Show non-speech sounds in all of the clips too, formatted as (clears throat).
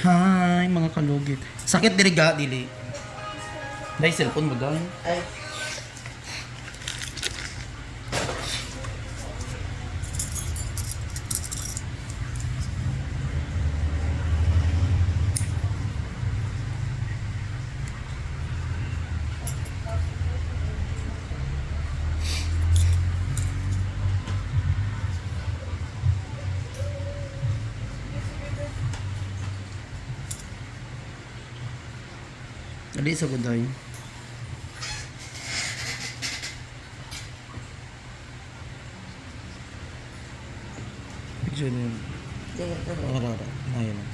Hi, mga kalugit. Sakit diri ga dili. Dai cellphone dai. Ay, Dali sa guday. Picture sige, sige. Ara, ara.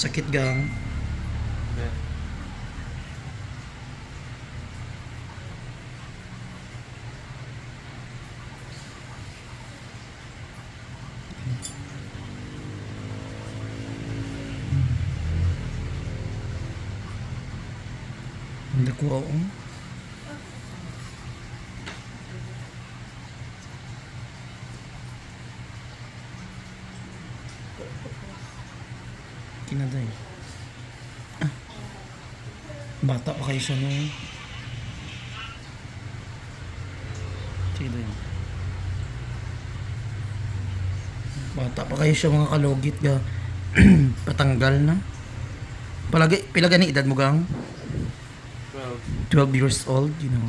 Sakit gang. Hindi ako. Kinaday. Ah. Bata pa kayo siya nung. Daw yun. Bata pa kayo siya mga kalugit ga. (clears throat) Patanggal na. Palagi, pila gani edad mo gang? 12 years old, you know.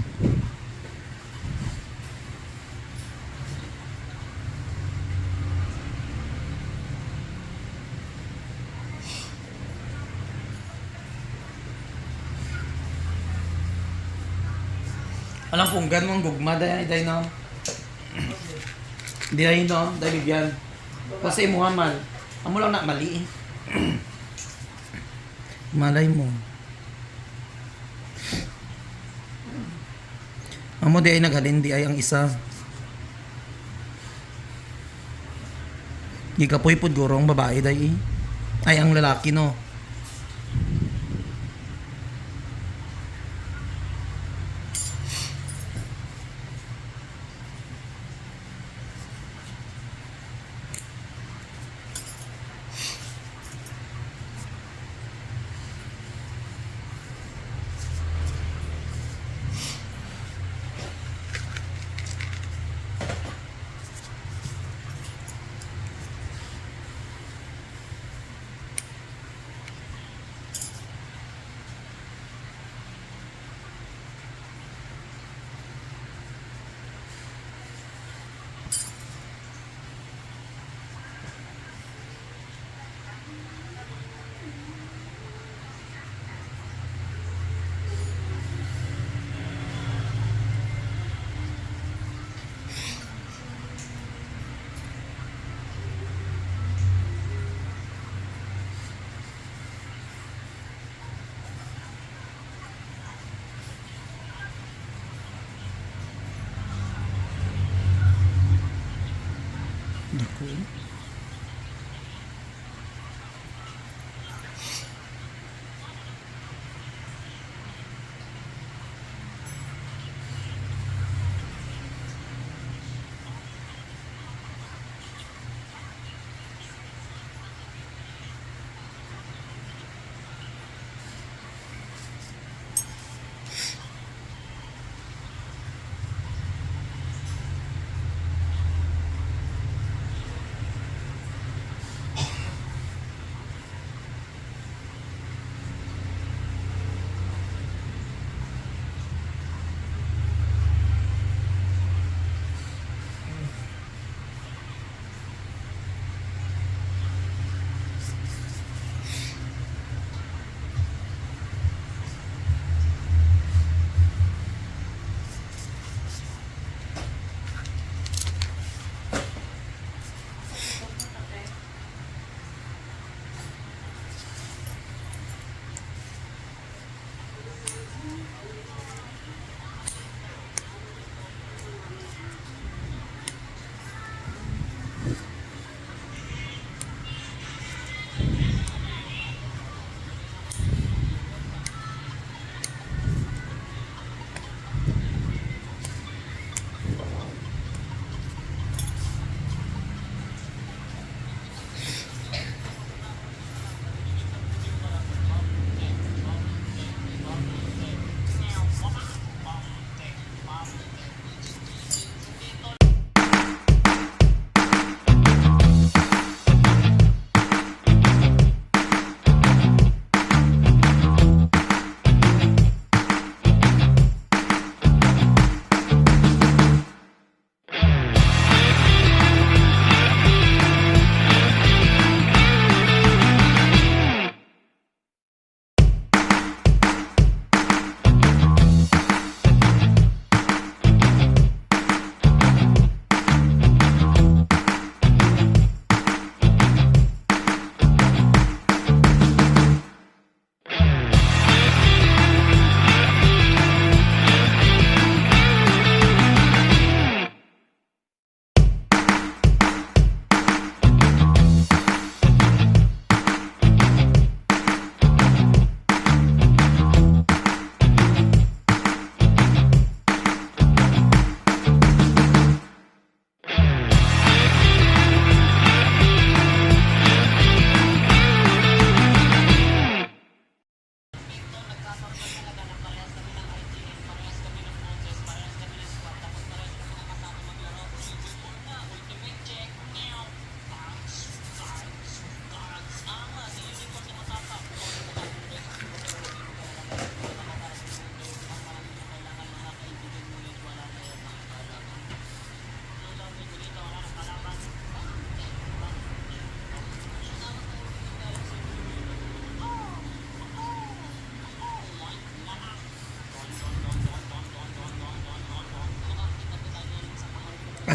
Alam kung gan mong gugma dahil dahil no. Di dahil no, dahil bigyan. Kasi Muhammad, amo lang na mali. (clears throat) Malay mo. Amo di ay naghalin ay ang isa. Gigapoy pud gurong babae dai. Ay ang lalaki no.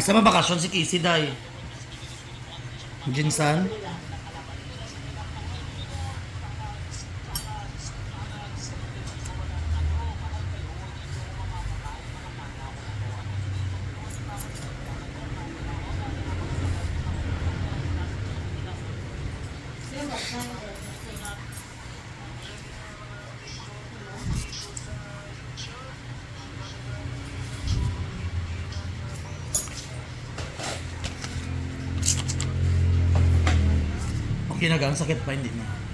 Asa ba bakasyon si Casey Day? Jinsan? Okay na gang sakit pa hindi na.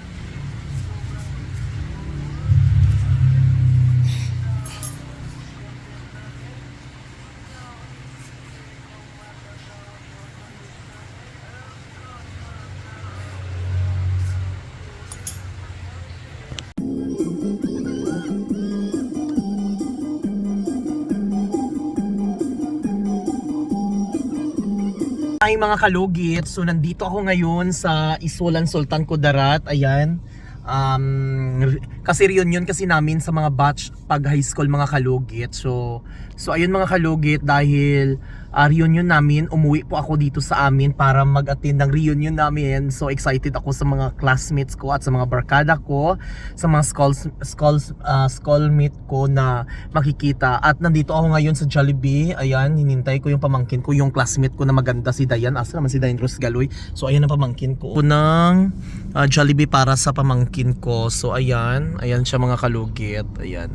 Ay mga kalugit, so nandito ako ngayon sa Isulan Sultan Kudarat, ayan. Um, kasi reunion kasi namin sa mga batch pag high school mga kalugit. So, so ayun mga kalugit dahil ah, reunion namin, umuwi po ako dito sa amin para mag-attend ng reunion namin. So excited ako sa mga classmates ko at sa mga barkada ko, sa mga schools, schools, uh, schoolmate ko na makikita. At nandito ako ngayon sa Jollibee. Ayan, hinintay ko yung pamangkin ko, yung classmate ko na maganda si Dayan. Asa naman si Dayan Rose Galoy. So ayan ang pamangkin ko. Unang uh, Jollibee para sa pamangkin ko. So ayan, ayan siya mga kalugit. Ayan.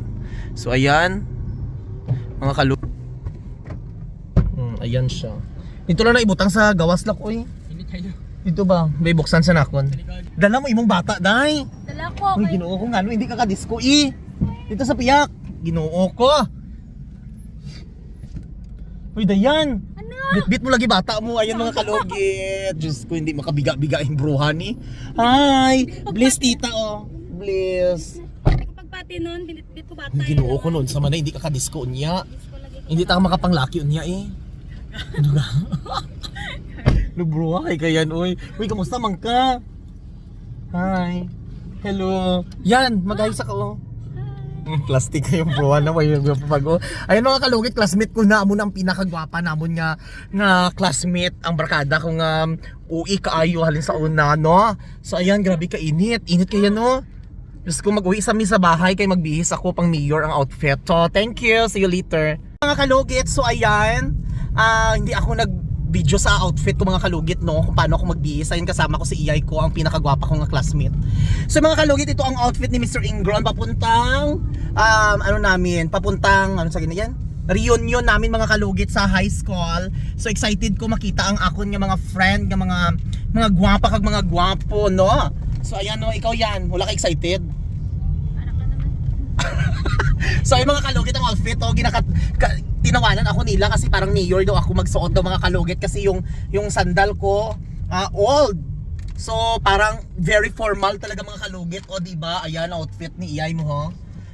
So ayan, mga kalugit. Ayan siya. Dito lang na ibutang sa gawas lak oy. Dito ba? May buksan sa nakon. Dala mo imong bata, dai. Dala ko. Uy, kay- ginoo ko nga, no, hindi ka ka-disco, i. Dito sa piyak. Ginoo ko. Uy, Dayan. Ano? Bit-bit mo lagi bata mo. Ayan mga kalugit. Diyos ko, hindi makabiga-biga yung bruha ni. Hi! Bless tita, oh. Bless. Pagpati nun, binitbit ko bata. Ginoo ko noon. Sa manay, hindi ka ka-disco niya. Hindi ta ka makapanglaki niya, eh. Ano ka? (laughs) Lubruha kay kayan, uy. Uy, kamusta man ka? Hi. Hello. Yan, ka, oh. Mm, plastic kayong bro na may pago. Ayun mga kalugit, classmate ko na amo ang pinakagwapa namon nga nga classmate ang barkada ko nga um, ui kaayo halin sa una no. So ayan, grabe ka init. Init kaya no. Diyos ko mag-uwi sa sa bahay kay magbihis ako pang mayor ang outfit. So thank you. See you later. Mga kalugit, so ayan. Ah hindi ako nag video sa outfit ko mga kalugit no kung paano ako ayun kasama ko si Iyay ko ang pinakagwapa kong classmate So mga kalugit, ito ang outfit ni Mr. Ingron papuntang um, ano namin, papuntang ano sa yan? Reunion namin mga kalugit sa high school. So excited ko makita ang akon nga mga friend, nga mga mga gwapa kag mga gwapo, no? So ayan no, ikaw yan, wala ka excited? (laughs) So ay mga kalugit ang outfit, oh, ginaka, ka, tinawanan ako nila kasi parang mayor daw ako magsuot daw mga kalugit kasi yung yung sandal ko ah, old. So parang very formal talaga mga kalugit, o di ba? Ayan outfit ni Iyay mo, ho.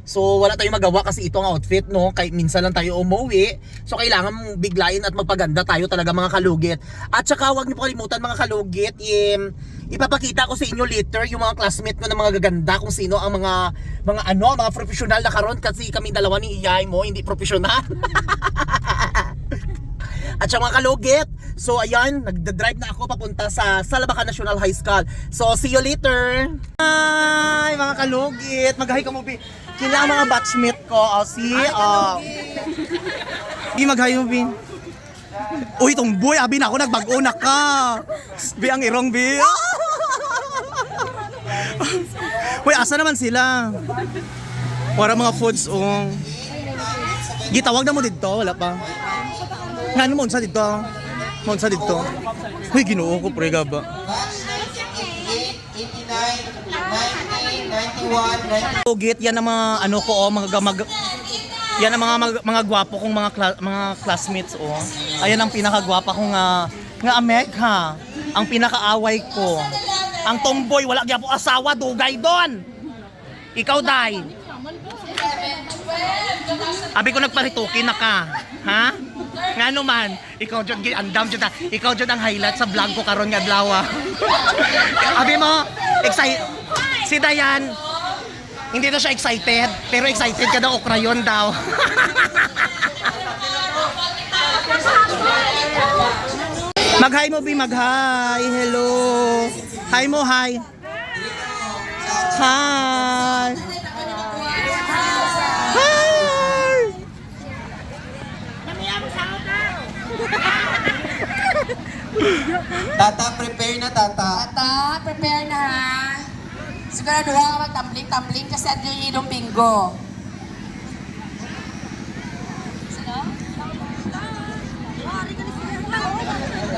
So wala tayong magawa kasi ito ang outfit no, kay minsan lang tayo umuwi. So kailangan biglayin at magpaganda tayo talaga mga kalugit. At saka huwag niyo po kalimutan mga kalugit, im, ipapakita ko sa inyo later yung mga classmate ko na mga gaganda kung sino ang mga mga ano, mga professional na karon kasi kami dalawa ni Iyay mo hindi professional. (laughs) At sa mga kalugit, so ayan, nagda-drive na ako papunta sa Salabacan National High School. So see you later. Hi mga kalugit, mag-hi ka mo bi. Kila ang mga batchmate ko, oh, si oh. Di mag-hi mo bi. Uy, tong boy, abi na ako nagbago na ka. Bi ang irong bi. Uy, asa naman sila? Para mga foods, oh. Gitawag na mo dito, wala pa. Nga ano mo sa dito? Mo sa dito? Uy, ginoo ko pre ba? 89, 90, 91, Tugit yan ang mga ano ko oh, mga gamag yan ang mga mga, mga gwapo kong mga kla- mga classmates oh. Ayan ang pinakagwapa kong nga nga Ameg ha. Ang pinakaaway ko. Ang tomboy wala gyapon asawa dugay doon. Ikaw dai. Abi ko nagparituki na ka. Ha? Nga naman, ikaw gi andam jud ta. Ikaw jud ang highlight sa vlog ko karon nga adlaw. (laughs) Abi mo, excited si Dayan. Hindi na siya excited, pero excited ka daw okrayon (laughs) daw. Mag-hi mo, Bi. Mag-hi. Hello. Hi mo, hi. Hi. Hi. (laughs) Tata, prepare na tata. Tata, prepare na ha. Sigurado ka magtambling-tambling kasi ano yung idong bingo.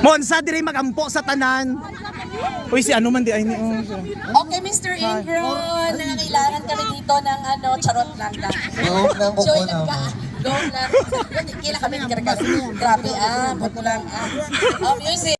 Monsa, dire magampo sa tanan. Uy, si ano man di ay ni. oh. Okay, Mr. Ingron, nangangailangan kami dito ng ano, charot lang lang. Go na ko lang ka. naman. Go lang. Kila kami ng kargas. Grabe ah, ba't lang ah. Oh, music.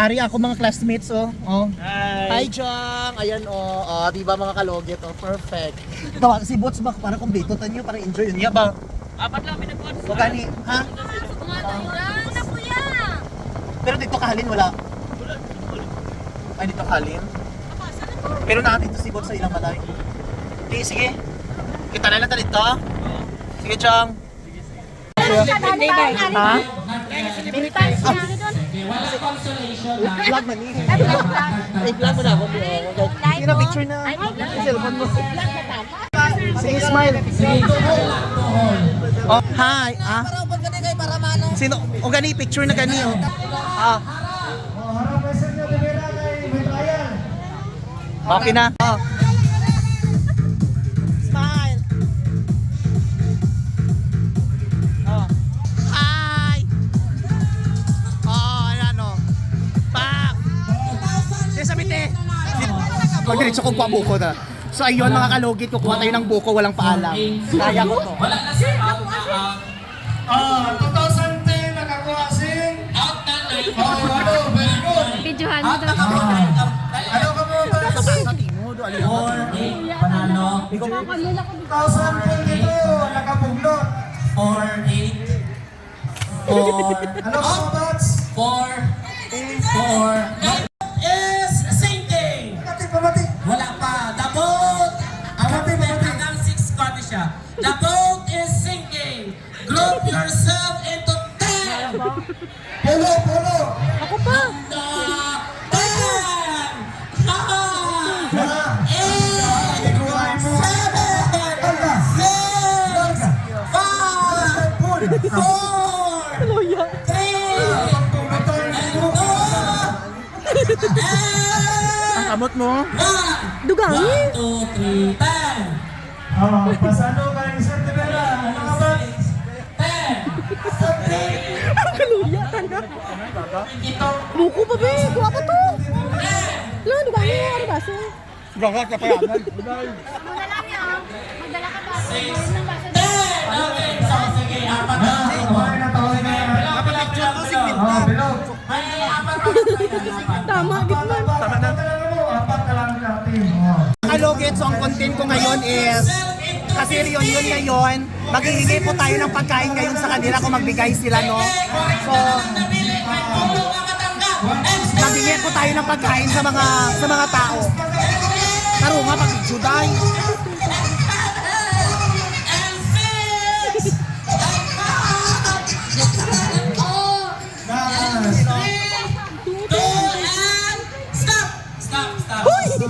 Ari ako mga classmates oh. Oh. Hi. Hi Jong. Ayan oh. Oh, di ba mga kalugit oh. Perfect. (laughs) Tawa si Bots ba para kumpleto tanyo para enjoy yun. Ya ba? Apat lang pinag-bots. O gani, ha? Yan na kuya! Pero dito kahalin wala. Ay dito kahalin. Pero natin to si Bots sa ilang balay. Sige, sige. Kita na lang dito. Sige, Chong. Ha? Vlog man ni. Ay, vlog mo na ako. Sige na, picture na. Cellphone mo. Sige, smile. Oh, hi. Ah. Sino? O gani, picture na gani. Oh. Ah. Okay na. Magdiretso kong buko na. So ayun mga kalugit, kukuha tayo ng buko, walang paalam. Kaya ko to. Ah, 2010 nakakuha sing out na Oh, ano, very good. Videohan mo daw. Ano ka mo ba? Sa timo, do ano Panalo. 2022 nakapuglot. 4, 8, 4, Ano ka mo bats? 4, 4. 5, Pul. 4, 3, Pagpumutol mo. Ang kamot mo. Dugangi! 1, 2, 3, 10! Ah, pasado ka ng Sir Tibera. Ano ka ba? 10! Buko pa be, kuha pa to. Lo, di ba niya ari baso? Gaga ka pa yan. Magdala ka ba? Ng apat na. Kumain tao na. Ah, bilog. Apat na apat. Tama, git man. Tama na. Apat na lang natin. Oh. So ang content ko ngayon is kasi yun yun ngayon, maghihingi po tayo ng pagkain ngayon sa kanila kung magbigay sila, no? So, maghihingi po tayo ng pagkain sa mga sa mga tao. Taro nga, pag-juday.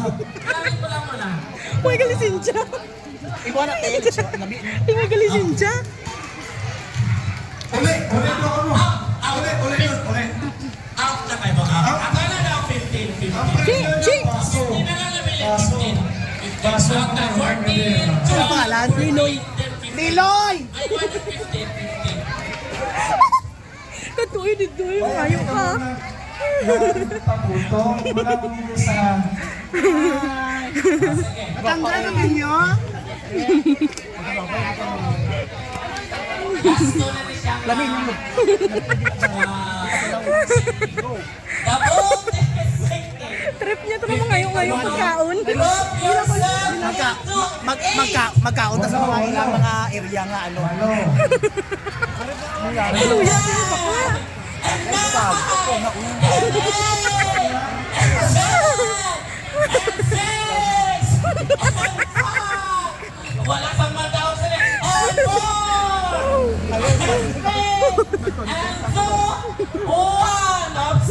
Ko lang muna. Uy, galisin siya. Ibuan natin. Nabi, Uy, galisin siya. Uli, uli ko ako mo. Uli, uli yun, uli. Out na kayo. Out. Akala na ako 15, 15. Chi, chi. Baso. Hindi na lang nabili Baso. 15. Baso. Out na 14. Ano pangalan? Liloy. Liloy! I want 15, 15. Tatuloy yung ayaw ka. Paputo. Walang isa. Matanggal ninyo. Na ni siya. Lamin mo. Trip niya naman ngayon ngayon pagkaon. Into Mag, magka, magkaunta sa mga ilang mga area nga ano. Luya siya bakla. six. Wala pang madaw sila. And four. And two. One. Oops.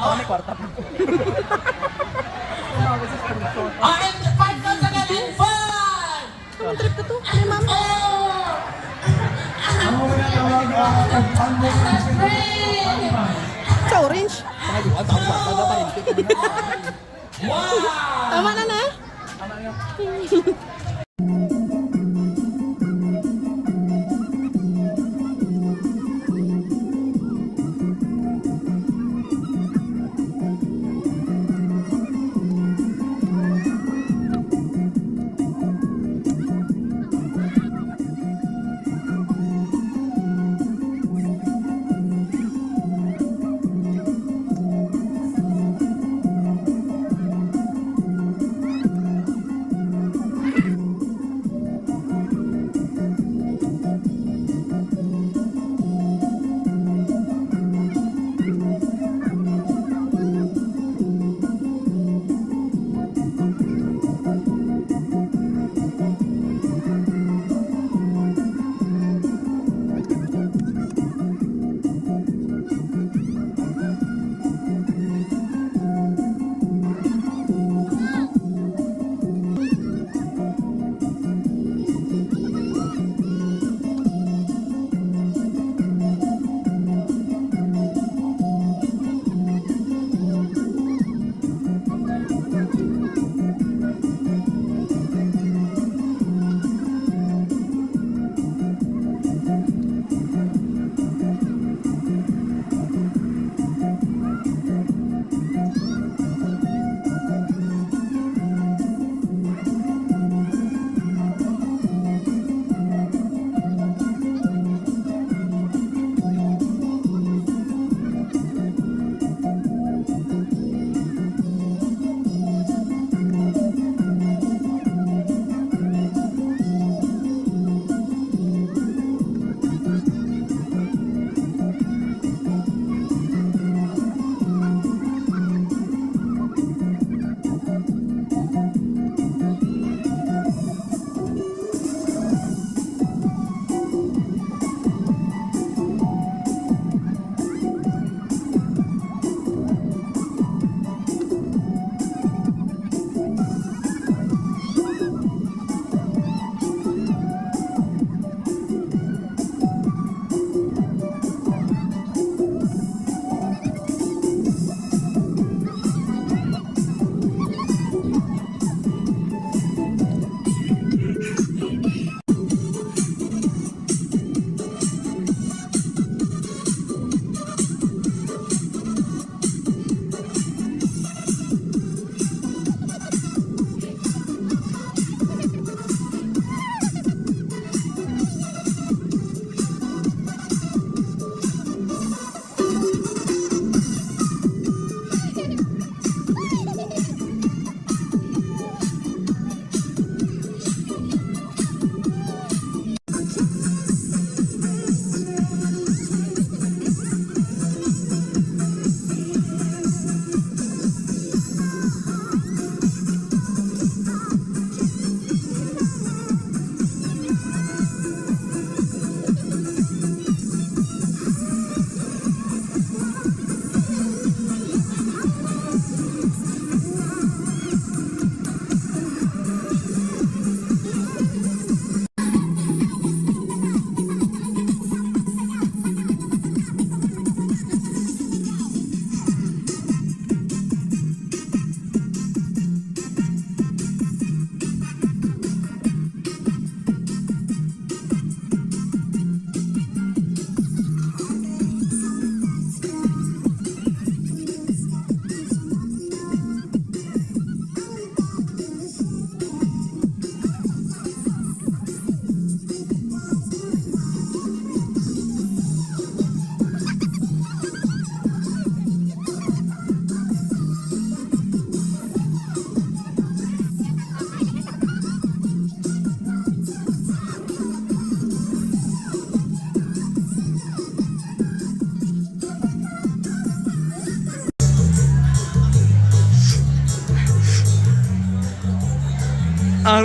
Oh, may kwarta pa. Oh, and five na sa galing. Five. Trip ka to? May ma'am. Four. Three. Sa orange. (laughs) Na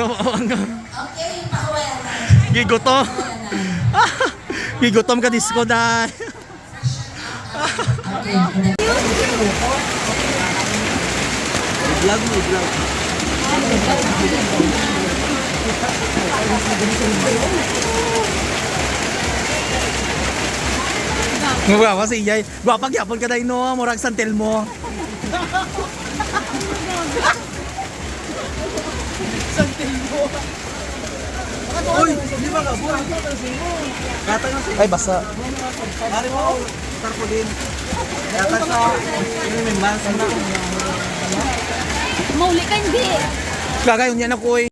Okay, pakuwayan na. gigutom. (laughs) gigutom ka disco dahil. Vlog mo, vlog. Mga si Iyay. Gwapag yapon ka dahil no, murag santel mo. Uy, di ba ka? Buhay ka Kata nga Ay, basa. Ari mo, tarpulin. Kata sa, na. Mauli ka hindi. Gagayon yan ako eh.